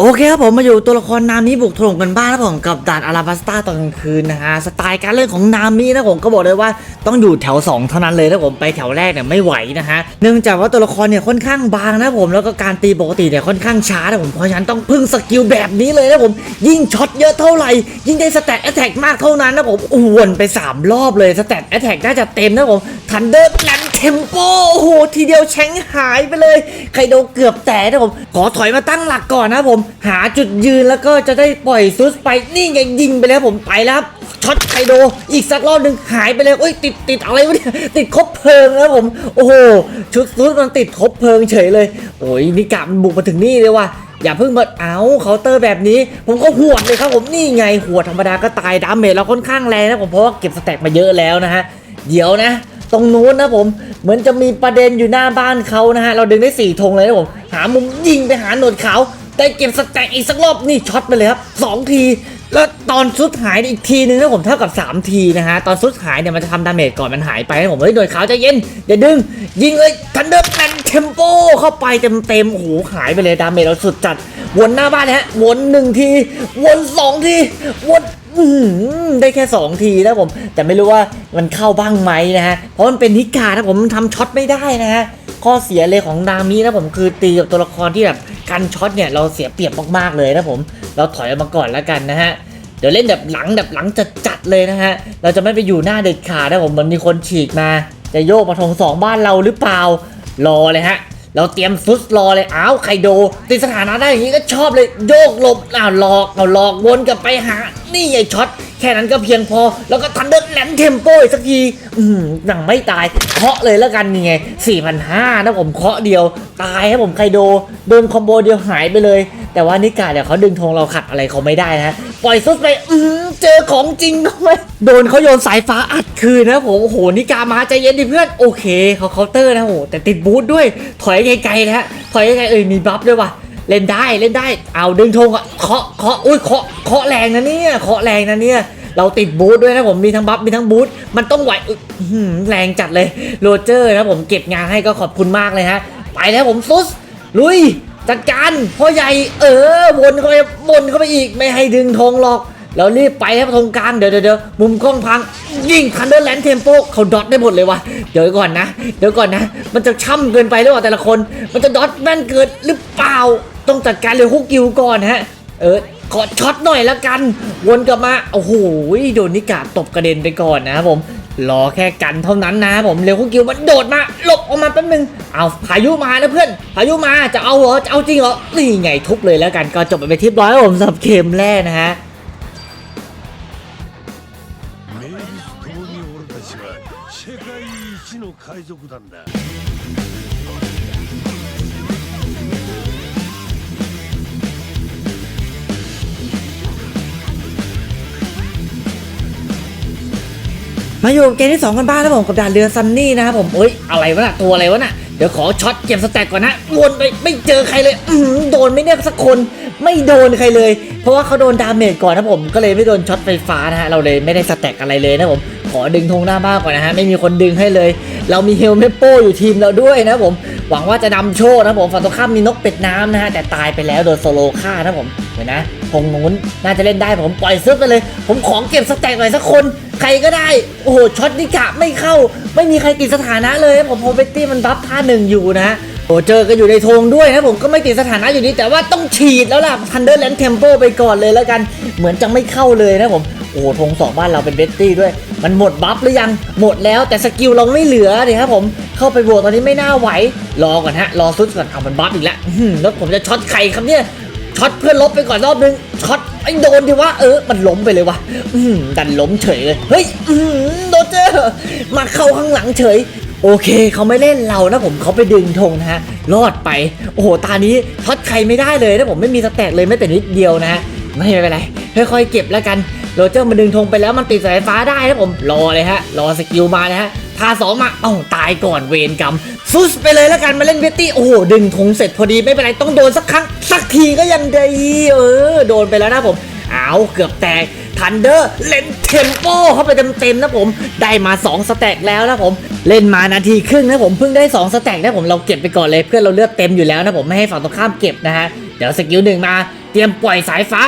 โอเคครับผมมาอยู่ตัวละครนามิบุกถล่มกันบ้านนะผมกับด่านอาราบัสตาตอนกลางคืนนะฮะสไตล์การเล่นของนามินะผมก็บอกเลยว่าต้องอยู่แถว 2 เท่านั้นเลยนะผมไปแถวแรกเนี่ยไม่ไหวนะฮะเนื่องจากว่าตัวละครเนี่ยค่อนข้างบางนะผมแล้วก็การตีปกติเนี่ยค่อนข้างช้านะผมเพราะฉะนั้นต้องพึ่งสกิลแบบนี้เลยนะผมยิ่งช็อตเยอะเท่าไหร่ยิ่งได้สแตทแอตแทกมากเท่านั้นนะผมอ้วนไป 3 รอบเลยสแตทแอตแทกน่าจะเต็มนะผมทันเดอร์แลนเทมโปโอ้โหทีเดียวแชงหายไปเลยไคโดเกือบแตกนะผมขอถอยมาตั้งหลักก่อนนะผมหาจุดยืนแล้วก็จะได้ปล่อยซุสไปนี่ไงยิงไปแล้วผมไปแล้วครับช็อตไคโดอีกสักรอบหนึ่งหายไปเลยโอ้ยติดติดอะไรวะเนี่ยติดคบเพลิงนะผม โอ้โหชุดซุสมันติดคบเพลิงเฉยเลย โอ้ยนี่กะมันบุกมาถึงนี่เลยว่ะอย่าเพิ่งมาเอาเคาน์เตอร์แบบนี้ ผมก็หวดเลยครับผมนี่ไงหวดธรรมดาก็ตายดาเมจเราค่อนข้างแรงนะผมเพราะว่าเก็บสแต็กมาเยอะแล้วนะฮะเดี๋ยวนะตรงนู้นนะผมเหมือนจะมีประเด็นอยู่หน้าบ้านเขานะฮะ เราดึงได้สี่ธงเลยนะผม หามุมยิงไปหาหนวดขาว ได้เก็บสแต็กอีกสักรอบนี่ช็อตไปเลยครับสองทีแล้วตอนสุดหายอีกทีนึงนะผมเท่ากับ 3 ทีนะฮะตอนสุดหายเนี่ยมันจะทำดาเมจก่อนมันหายไปนะผมเฮ้ยหน่วยขาวใจเย็นอย่าดึง ยิงเลยทันเดอร์แมนเทมโปเข้าไปเต็มเต็มโอ้โหหายไปเลยดาเมจเราสุดจัด วนหน้าบ้านนะฮะวนหนึ่งที วนสองที วน ได้แค่ 2 ทีนะผม แต่ไม่รู้ว่ามันเข้าบ้างไหมนะฮะ เพราะมันเป็นนิกานะผมมันทำช็อตไม่ได้นะฮะ ข้อเสียเลยของนามินะผมคือตีกับตัวละครที่แบบกันช็อตเนี่ยเราเสียเปรียบมากๆเลยนะผม เราถอยออกมาก่อนแล้วกันนะฮะ เดี๋ยวเล่นแบบหลังแบบหลังจะจัดเลยนะฮะ เราจะไม่ไปอยู่หน้าเด็ดขาดนะผมมันมีคนฉีกมา จะโยกมาทงสองบ้านเราหรือเปล่ารอเลยฮะ เราเตรียมฟุตรอเลยอ้าวไคโดติดสถานะได้อย่างนี้ก็ชอบเลยโยกหลบอ้าวหลอกเอาหลอกวนกลับไปหา นี่ไงช็อตแค่นั้นก็เพียงพอ แล้วก็ทันเดอร์แลนเทมโปอีกสักที อืมหนังไม่ตาย เคาะเลยแล้วกันนี่ไง4,500นะผมเคาะเดียว ตายครับผมไคโดโดนคอมโบเดียวหายไปเลย แต่ว่านิกาเนี่ยวเขาดึงธงเราขัดอะไรเขาไม่ได้นะ ปล่อยซุดไปอืมเจอของจริงเข้าไปโดนเขาโยนสายฟ้าอัดคืนนะผมโอ้โหนิกามาใจเย็นดิเพื่อนโอเคเขาเคาน์เตอร์นะโหแต่ติดบูทด้วยถอยไกลๆนะฮะถอยไกลๆเอ้ยมีบัฟด้วยว่ะเล่นได้เล่นได้เอาดึงธงอะเคาะเคาะอุ้ยเคาะเคาะแรงนะเนี่ยเคาะแรงนะเนี่ยเราติดบูทด้วยนะผมมีทั้งบัฟมีทั้งบูทมันต้องไหวแรงจัดเลยโรเจอร์นะผมเก็บงานให้ก็ขอบคุณมากเลยฮะไปแล้วผมซุสลุย จัดการพ่อใหญ่เออวนเข้าไปวนเข้าไปอีกไม่ให้ดึงธงหรอกเรารีบไปครับธงกลางเดี๋ยวเดี๋ยวเดี๋ยวมุมกล้องพัง ยิงคันเดอร์แลนด์เทมโปเขาดอทได้หมดเลยว่ะเดี๋ยวก่อนนะ เดี๋ยวก่อนนะ มันจะช่ำเกินไปหรือเปล่าแต่ละคน มันจะดอทแม่นเกินหรือเปล่า ต้องจัดการเลยฮุกกิวก่อนฮะ เออขอช็อตหน่อยละกัน วนกลับมาโอ้โหโดนนิกาตบกระเด็นไปก่อนนะครับผม รอแค่กันเท่านั้นนะครับผม เร็วคุกกิวมันโดดมา หลบออกมาแป๊บนึง เอาพายุมานะเพื่อน พายุมา จะเอาเหรอ จะเอาจริงเหรอ นี่ไงทุบเลยแล้วกัน ก็จบไปเป็นที่เรียบร้อยครับผมสำหรับเกมแรกนะฮะ 名実ともに俺たちは世界一の海賊団だ มาอยู่เกมที่ 2 กันบ้างนะผมกับด่านเรือซันนี่นะครับผมเอ้ยอะไรวะน่ะตัวอะไรวะน่ะเดี๋ยวขอช็อตเก็บสแต็กก่อนนะวนไปไม่เจอใครเลย อืมโดนไม่เนี่ยสักคนไม่โดนใครเลย เพราะว่าเขาโดนดาเมจก่อนนะผมก็เลยไม่โดนช็อตไฟฟ้านะฮะเราเลยไม่ได้สแต็กอะไรเลยนะผมขอดึงธงหน้าบ้านก่อนนะฮะไม่มีคนดึงให้เลย เรามีเฮลเมโปอยู่ทีมเราด้วยนะผม หวังว่าจะนำโชคนะผมฝั่งตรงข้ามมีนกเป็ดน้ำนะฮะแต่ตายไปแล้วโดนโซโลฆ่านะผมเห็นนะธงนู้นน่าจะเล่นได้ผมปล่อยซึบไปเลย ผมของเก็บสแต็กหน่อยสักคน ใครก็ได้โอ้โหช็อตนิกะไม่เข้า ไม่มีใครติดสถานะเลยผมโพเบตตี้มันบัฟท่าหนึ่งอยู่นะโอ้เจอกันอยู่ในธงด้วยนะผมก็ไม่ติดสถานะอยู่ดีแต่ว่าต้องฉีดแล้วล่ะทันเดอร์แลนด์เทมโปไปก่อนเลยแล้วกันเหมือนจะไม่เข้าเลยนะผม อ้โหธงสองบ้านเราเป็นเบตตี้ด้วย มันหมดบัฟหรือยังหมดแล้วแต่สกิลเราไม่เหลือเลยครับผมเข้าไปบวกตอนนี้ไม่น่าไหวรอก่อนฮะรอซุดก่อนเอามันบัฟอีกแล้วแล้วผมจะช็อตใครครับเนี่ยช็อตเพื่อนลบไปก่อนรอบนึงช็อตไอ้โดนดิวะเออมันล้มไปเลยวะดันล้มเฉยเลยเฮ้ยโดนเจอมาเข้าข้างหลังเฉยโอเคเขาไม่เล่นเรานะผมเขาไปดึงธงนะฮะรอดไป โอ้โหตานี้ช็อตใครไม่ได้เลยนะผมไม่มีสแตทเลยแม้แต่นิดเดียวนะฮะไม่เป็นไรค่อยๆเก็บแล้วกัน โรเจอร์มาดึงธงไปแล้วมันติดสายฟ้าได้นะผมรอเลยฮะ รอสกิลมานะฮะพาสองมาเอ้าตายก่อนเวรกรรมฟุสไปเลยแล้วกันมาเล่นเวตตี้ โอ้โห ดึงธงเสร็จพอดีไม่เป็นไร ต้องโดนสักครั้ง สักทีก็ยังดีเออ โดนไปแล้วนะผมเอาเกือบแตกทันเดอร์เล่นเทมโปเข้าไปเต็มๆนะผม ได้มา 2 สแต็กแล้วนะผม เล่นมานาทีครึ่งนะผมเพิ่งได้ 2 สแต็กนะผมเราเก็บไปก่อนเลยเพื่อนเราเลือดเต็มอยู่แล้วนะผมไม่ให้ฝั่งตรงข้ามเก็บนะฮะเดี๋ยวสกิลหนึ่งมาเตรียมปล่อยสายฟ้า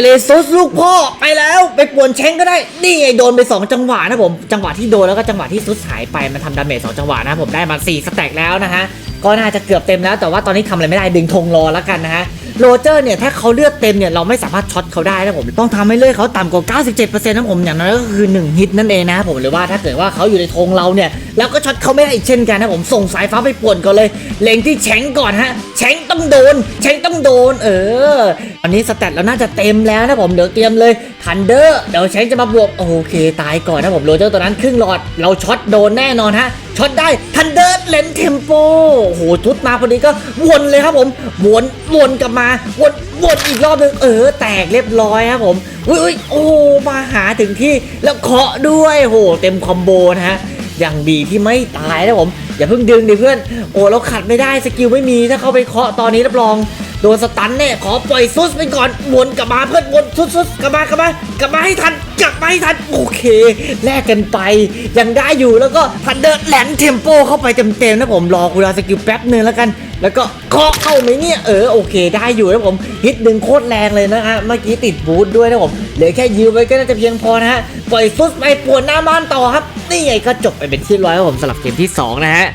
เลยซุสลูกพ่อไปแล้วไปป่วนเช้งก็ได้ นี่ไงโดนไป 2 จังหวะนะผม จังหวะที่โดนแล้วก็จังหวะที่ซุสหายไปมันทำดาเมจสองจังหวะนะผมได้มา4สแต็กแล้วนะฮะก็น่าจะเกือบเต็มแล้วแต่ว่าตอนนี้ทำอะไรไม่ได้ดึงธงรอแล้วกันนะฮะโรเจอร์เนี่ยถ้าเขาเลือดเต็มเนี่ยเราไม่สามารถช็อตเขาได้นะผมต้องทำให้เลือดเขาต่ำกว่า 97%นะผมอย่างน้อยก็คือ 1 ฮิตนั่นเองนะผมหรือว่าถ้าเกิดว่าเขาอยู่ในธงเราเนี่ยแล้วก็ช็อตเขาไม่ได้อีกเช่นกันนะผมส่งสายฟ้าไปป่วนก่อนเลยเล็งที่แฉงก่อนฮะแฉงต้องโดนแฉงต้องโดน เอออันนี้สแตทเราน่าจะเต็มแล้วนะผมเดี๋ยวเตรียมเลยทันเดอร์เดี๋ยวแฉงจะมาบวกโอเค ตายก่อนนะผมโรเจอร์ตัวนั้นครึ่งหลอดเราช็อตโดนแน่นอนฮะช็อตได้ทันเดอร์เลนเทมโปโอ้โหทุดมาพอดีก็วนเลยครับผมวนวนกลับมาวนวนอีกรอบหนึ่งเออ แตกเรียบร้อยครับผมอุ้ยอุ้ยโอ้มาหาถึงที่แล้วเคาะด้วยโหเต็มคอมโบนะฮะอย่างดีที่ไม่ตายนะผม อย่าเพิ่งดึงดิเพื่อน โอ้เราขัดไม่ได้สกิลไม่มีถ้าเข้าไปเคาะตอนนี้รับรองโดนสตันแน่ขอปล่อยซุสไปก่อนวนกลับมาเพื่อนวนซุสซุสกลับมากลับมากลับมาให้ทันกลับมาให้ทันโอเคแลกกันไป ยังได้อยู่แล้วก็ทันเดินแลนเทมโปเข้าไปเต็มๆนะผมรอคุณาสกิลแป๊บนึงแล้วกัน แล้วก็เคาะเข้าไหมเนี่ย เออโอเค ได้อยู่นะผมฮิตดึงโคตรแรงเลยนะฮะเมื่อกี้ติดบูทด้วยนะผมเหลือแค่ยืมไว้ก็น่าจะเพียงพอนะฮะปล่อยซุสไปปวดหน้าบ้านต่อครับนี่ไงก็จบไปเป็นที่ร้อยครับผมสำหรับเกมที่ 2 นะฮะ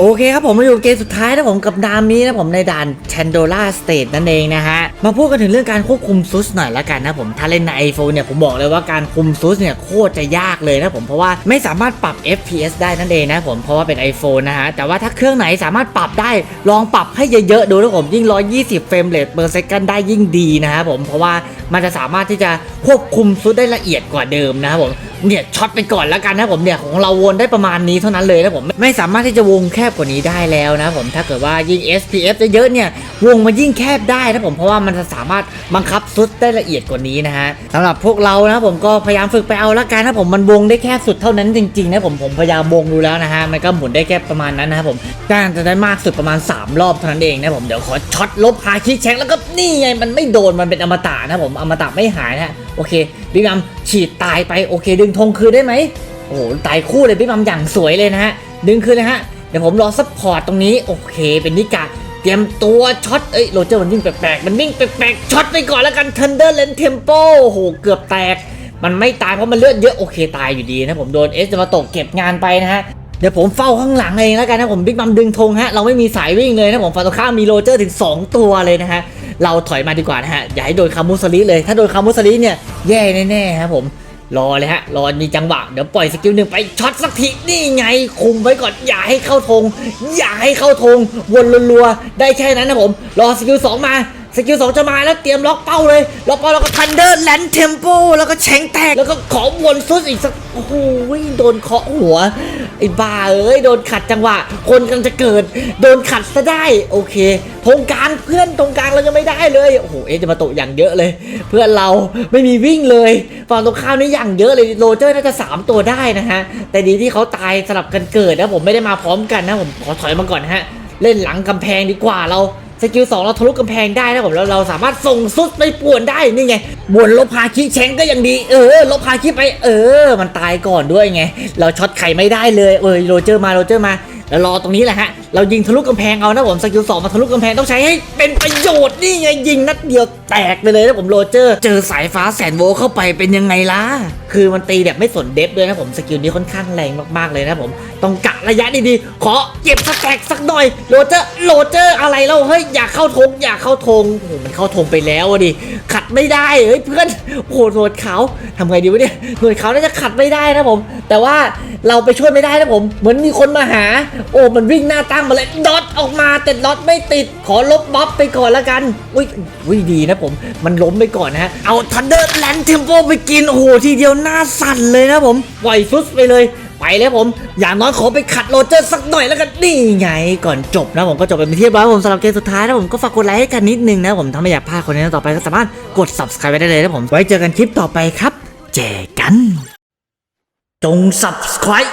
โอเคครับผมมาอยู่เกมสุดท้ายนะผมกับนามินะผมในด่าน Chandora State นั่นเองนะฮะ มาพูดกันถึงเรื่องการควบคุมซุสหน่อยละกันนะผมถ้าเล่นใน iPhone เนี่ยผมบอกเลยว่าการคุมซุสเนี่ยโคตรจะยากเลยนะผมเพราะว่าไม่สามารถปรับ FPS ได้นั่นเองนะผมเพราะว่าเป็น iPhone นะฮะ แต่ว่าถ้าเครื่องไหนสามารถปรับได้ลองปรับให้เยอะๆดูนะผมยิ่ง 120 เฟรมเรท per second ได้ยิ่งดีนะครับผมเพราะว่ามันจะสามารถที่จะควบคุมซุสได้ละเอียดกว่าเดิมนะครับผมเนี่ยช็อตไปก่อนแล้วกันนะผมเนี่ยของเราวนได้ประมาณนี้เท่านั้นเลยนะผมไม่สามารถที่จะวงแคบกว่านี้ได้แล้วนะผมถ้าเกิดว่ายิ่ง SPF จะเยอะเนี่ยวงมันยิ่งแคบได้นะผมเพราะว่ามันจะสามารถบังคับซุดได้ละเอียดกว่านี้นะฮะสำหรับพวกเรานะผมก็พยายามฝึกไปเอาละกันนะผมมันวงได้แค่สุดเท่านั้นจริงๆนะผมผมพยายามวงดูแล้วนะฮะมันก็หมุนได้แค่ประมาณนั้นนะครับผมการจะได้มากสุดประมาณ 3 รอบเท่านั้นเองนะผมเดี๋ยวขอช็อตลบฮาคิแชงแล้วก็นี่ไงมันไม่โดนมันเป็นอมตะนะผมอมตะไม่หายนะโอเคบิ๊กมัมฉีดตายไปโอเค ดึงธงคืนได้ไหมโอ้โหตายคู่เลยพี่มัมอย่างสวยเลยนะฮะดึงคืนเลยฮะ เดี๋ยวผมรอซัพพอร์ตตรงนี้ โอเค เป็นนิกาเตรียมตัวช็อต เอ้ยโรเจอร์มันวิ่งแปลกๆ มันวิ่งแปลกๆ ช็อตไปก่อนแล้วกัน Thunder Lens Tempo โอ้โห เกือบแตก มันไม่ตายเพราะมันเลือดเยอะ โอเค ตายอยู่ดีนะ ผมโดนเอสจะมาตกเก็บงานไปนะฮะ เดี๋ยวผมเฝ้าข้างหลังเองแล้วกันนะผมบิ๊กมัมดึงธงฮะ เราไม่มีสายวิ่งเลยนะผมฝั่งตรงข้ามมีโรเจอร์ถึง 2 ตัวเลยนะฮะ เราถอยมาดีกว่านะฮะ อย่าให้โดนคามุสลิเลย ถ้าโดนคามุสลิเนี่ยแย่แน่ๆครับผม รอเลยฮะ รอมีจังหวะ เดี๋ยวปล่อยสกิลหนึ่งไปช็อตสักทีนี่ไง คุมไว้ก่อน อย่าให้เข้าธงอย่าให้เข้าธงวนรัวๆได้แค่นั้นนะผม รอสกิลสองมา สกิลสองจะมาแล้วเตรียมล็อกเป้าเลย ล็อกเป้าแล้วก็ทันเดอร์แลนเทมโปแล้วก็แฉงแตก แล้วก็ขอวนซุดอีกสัก โอ้โหโดนเคาะหัว ไอ้บ้าเอ้ย โดนขัดจังหวะ คนกำลังจะเกิด โดนขัดซะได้ โอเคธงกลางเพื่อนตรงกลางเรายังไม่ได้เลย โอ้โห เอจะมาโตะอย่างเยอะเลย เพื่อนเราไม่มีวิ่งเลยฝั่งตรงข้ามนี่อย่างเยอะเลย โรเจอร์น่าจะ 3 ตัวได้นะฮะ แต่ดีที่เขาตายสลับกันเกิดนะผมไม่ได้มาพร้อมกันนะผมขอถอยมาก่อนฮะ เล่นหลังกำแพงดีกว่าเรา สกิลสองเราทะลุกำแพงได้นะผมแล้วเราสามารถส่งซุดไปป่วนได้นี่ไงบวนลบพาคิแชงก็ยังดี เออ ลบพาคิไป เออ มันตายก่อนด้วยไง เราช็อตไข่ไม่ได้เลยเออโรเจอร์มาโรเจอร์มา แล้วรอตรงนี้แหละฮะเรายิงทะลุกำแพงเอานะผมสกิลสองมาทะลุกำแพงต้องใช้ให้เป็นประโยชน์นี่ไงยิงนัดเดียวแตกไปเลยนะผมโรเจอร์ เจอสายฟ้าแสนโวเข้าไปเป็นยังไงล่ะ คือมันตีแบบไม่สนเดฟด้วยนะผมสกิลนี้ค่อนข้างแรงมากๆเลยนะผมต้องกะระยะดีๆขอเก็บสแต็กสักหน่อยโรเจอร์โรเจอร์อะไรเล่าเฮ้ยอยากเข้าธงอยากเข้าธงโอ้โหมันเข้าธงไปแล้วอะดิขัดไม่ได้เฮ้ยเพื่อนโอ้โหหนวดขาวทำไงดีวะเนี่ยหนวดขาน่าจะขัดไม่ได้นะผม แต่ว่าเราไปช่วยไม่ได้นะผม เหมือนมีคนมาหา โอ้มันวิ่งหน้าตังมาเลยดอทออกมาแต่ดอทไม่ติดขอลบบัฟไปก่อนละกันอุ้ยอุ้ยดีนะผม มันล้มไปก่อนนะฮะเอาทันเดอร์แลนด์เทมโปไปกินโอ้โหทีเดียวหน้าสั่นเลยนะผมปล่อยฟุตไปเลยไปแล้วผม อย่างน้อยขอไปขัดโรเจอร์สักหน่อยแล้วกันนี่ไงก่อนจบนะผมก็จบไปเป็นที่เรียบร้อยผมสำหรับเกมสุดท้ายนะผมก็ฝากกดไลค์ให้กันนิดนึงนะผมถ้าไม่อยากพลาดคนนี้ต่อไปก็สามารถกด subscribe ไว้ได้เลยนะผมไว้เจอกันคลิปต่อไปครับ เจอกัน จง subscribe